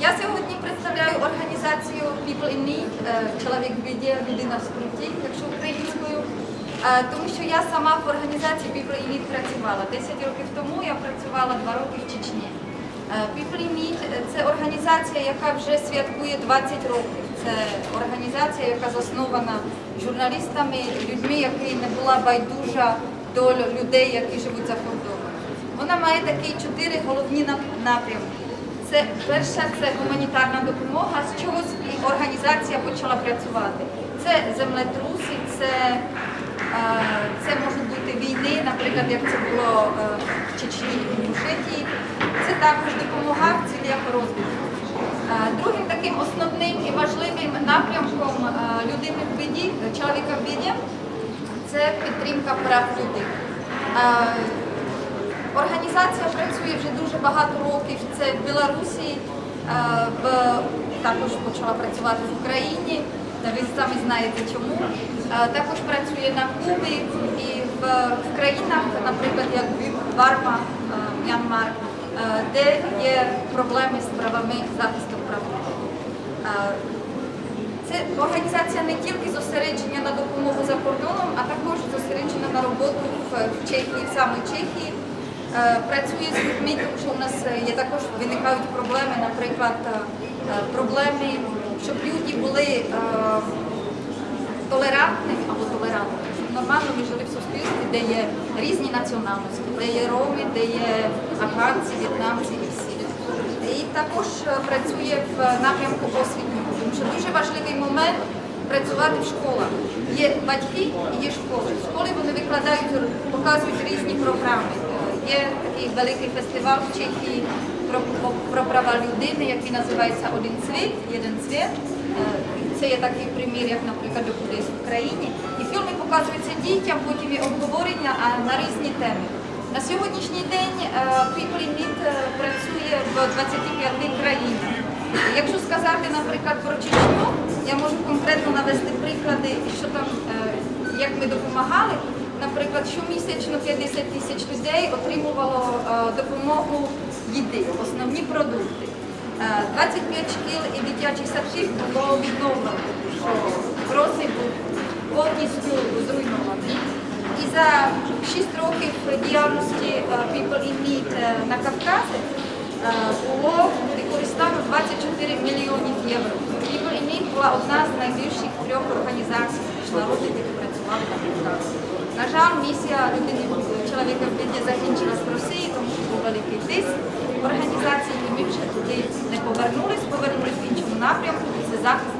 Я сьогодні представляю організацію People in Need, е, чоловік в біді, людина в скруті, якщо українською. Е, Тому що я сама в організації People in Need працювала. 10 років тому я працювала 2 роки в Чечні. Е, People in Need – це організація, яка вже святкує 20 років. Це організація, яка заснована журналістами, людьми, які не була байдужа до людей, які живуть за кордоном. Вона має такі чотири головні напрямки. Це перше це гуманітарна допомога, з чогось організація почала працювати. Це землетруси, це, е, це можуть бути війни, наприклад, як це було е, в Чечні і Інгушетії. Це також допомога в цілях розвитку. Е, Другим таким основним і важливим напрямком людини в біді, чоловіка в біді, це підтримка прав людини. Організація працює вже дуже багато років. Це в Білорусі, е, в, також почала працювати в Україні. Ви самі знаєте чому. Е, Також працює на Кубі і в, в країнах, наприклад, як Барма, е, М'янмар, де є проблеми з правами захисту прав. Це організація не тільки зосередження на допомогу за кордоном, а також зосереджена на роботу в Чехії, в Чехії. Е, Працює з людьми, тому що у нас е, є також виникають проблеми, наприклад, е, проблеми, щоб люди були толерантними або толерантними, нормально ми жили в суспільстві, де є різні національності, де є роми, де є афганці, в'єтнамці і всі. І також працює в напрямку освітнього, тому що дуже важливий момент працювати в школах. Є батьки і є школи. В школі вони викладають, показують різні програми. Е, Є такий великий фестиваль в Чехії про, про, права людини, який називається Один світ, один світ. Е, Це є такий примір, як, наприклад, десь в Україні. І фільми показуються дітям, потім є обговорення на різні теми. На сьогоднішній день е, People Need е, працює в 25 країнах. Якщо сказати, наприклад, про Чечню, я можу конкретно навести приклади, що там, е, як ми допомагали. Наприклад, щомісячно 50 тисяч людей отримувало е, допомогу їди, основні продукти. Е, 25 шкіл і дитячих садків було відновлено, що Грозний був повністю зруйнований. І за 6 років діяльності е, People in Need е, на Кавказі е, було використано 24 мільйонів євро. People in Need була одна з найбільших трьох організацій міжнародних, які працювали на Кавказі. На жаль, місія людини чоловіка в біді закінчилась в Росії, тому що був великий тиск в організації, і ми вже туди не повернулись, повернулись в іншому напрямку. Це захист